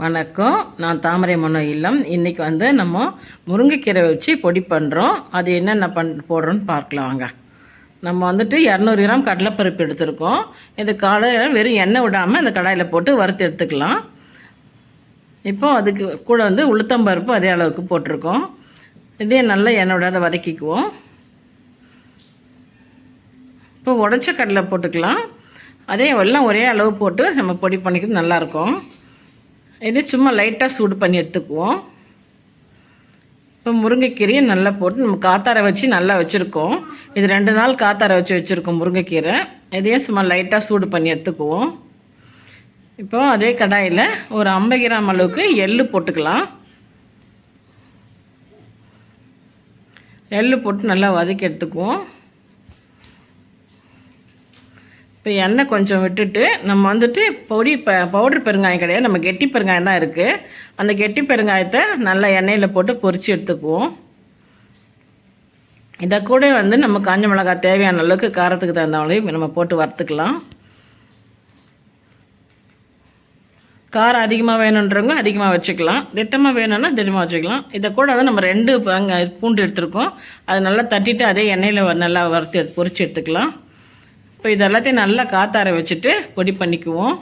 வணக்கம். நான் தாமரை மனோ இல்லம். இன்றைக்கி வந்து நம்ம முருங்கைக்கீரை வச்சு பொடி பண்ணுறோம் அது என்னென்ன பண் போடுறோன்னு பார்க்கலாம் வாங்க. நம்ம வந்துட்டு இரநூறு கிராம் கடலைப்பருப்பு எடுத்திருக்கோம். இது காலையில் வெறும் எண்ணெய் விடாமல் இந்த கடாயில் போட்டு வறுத்து எடுத்துக்கலாம். இப்போ அதுக்கு கூட வந்து உளுத்தம்பருப்பு அதே அளவுக்கு போட்டிருக்கோம். இதே நல்லா எண்ணெய் விடாத வதக்கிக்குவோம். இப்போ உடச்ச கடலை போட்டுக்கலாம். அதே எல்லாம் ஒரே அளவு போட்டு நம்ம பொடி பண்ணிக்கிறது நல்லாயிருக்கும் இது சும்மா லைட்டாக சூடு பண்ணி எடுத்துக்குவோம். இப்போ முருங்கைக்கீரையை நல்லா போட்டு நம்ம காத்தார வச்சு நல்லா வச்சுருக்கோம். இது ரெண்டு நாள் காத்தார வச்சு வச்சுருக்கோம் முருங்கைக்கீரை. இதையும் சும்மா லைட்டாக சூடு பண்ணி எடுத்துக்குவோம். இப்போ அதே கடாயில் ஒரு ஐம்பது கிராம் அளவுக்கு எள்ளு போட்டுக்கலாம். எள்ளு போட்டு நல்லா வதக்கி எடுத்துக்குவோம். இப்போ எண்ணெய் கொஞ்சம் விட்டுட்டு நம்ம வந்துட்டு பொடி ப பவுடர் பெருங்காயம் கிடையாது. நம்ம கெட்டி பெருங்காயம் தான் இருக்குது அந்த கெட்டி பெருங்காயத்தை நல்லா எண்ணெயில் போட்டு பொரித்து எடுத்துக்குவோம். இதை கூட வந்து நம்ம காஞ்ச மிளகாய் தேவையான அளவுக்கு காரத்துக்கு தகுந்த நம்ம போட்டு வறுத்துக்கலாம். காரம் அதிகமாக வேணுன்றவங்க அதிகமாக வச்சுக்கலாம். திட்டமாக வேணும்னா திட்டமாக வச்சுக்கலாம். இதை கூட வந்து நம்ம ரெண்டு பூண்டு எடுத்துருக்கோம். அதை நல்லா தட்டிட்டு அதே எண்ணெயில் நல்லா வறுத்து பொரித்து எடுத்துக்கலாம். இப்போ இது எல்லாத்தையும் நல்லா காத்தார வச்சுட்டு பொடி பண்ணிக்குவோம்.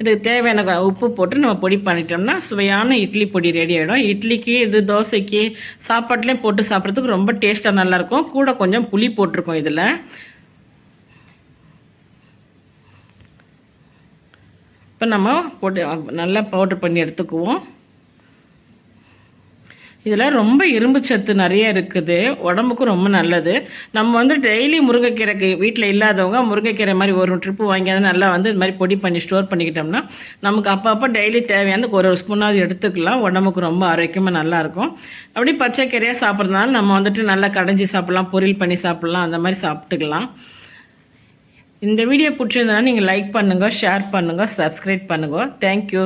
இதுக்கு தேவையான உப்பு போட்டு நம்ம பொடி பண்ணிட்டோம்னா சுவையான இட்லி பொடி ரெடி ஆகிடும் இட்லிக்கு இது தோசைக்கு சாப்பாட்டுலேயும் போட்டு சாப்பிட்றதுக்கு ரொம்ப டேஸ்ட்டாக நல்லாயிருக்கும் கூட கொஞ்சம் புளி போட்டிருக்கோம் இதில். இப்போ நம்ம போட்டு நல்லா பவுடர் பண்ணி எடுத்துக்குவோம். இதில் ரொம்ப இரும்பு சத்து நிறைய இருக்குது. உடம்புக்கும் ரொம்ப நல்லது. நம்ம வந்து டெய்லி முருங்கைக்கீரைக்கு வீட்டில் இல்லாதவங்க முருங்கைக்கீரை மாதிரி ஒரு ட்ரிப்பு வாங்கி அதை நல்லா வந்து இது மாதிரி பொடி பண்ணி ஸ்டோர் பண்ணிக்கிட்டோம்னா நமக்கு அப்பப்போ டெய்லி தேவையான ஒரு ஒரு ஸ்பூனாவது எடுத்துக்கலாம். உடம்புக்கு ரொம்ப ஆரோக்கியமாக நல்லாயிருக்கும் அப்படி பச்சைக்கீரையாக சாப்பிட்றதுனால நம்ம வந்துட்டு நல்லா கடைஞ்சி சாப்பிட்லாம் பொரியல் பண்ணி சாப்பிட்லாம் அந்த மாதிரி சாப்பிட்டுக்கலாம். இந்த வீடியோ பிடிச்சிருந்தனா நீங்கள் லைக் பண்ணுங்கள் ஷேர் பண்ணுங்கள் சப்ஸ்கிரைப் பண்ணுங்கள் தேங்க்யூ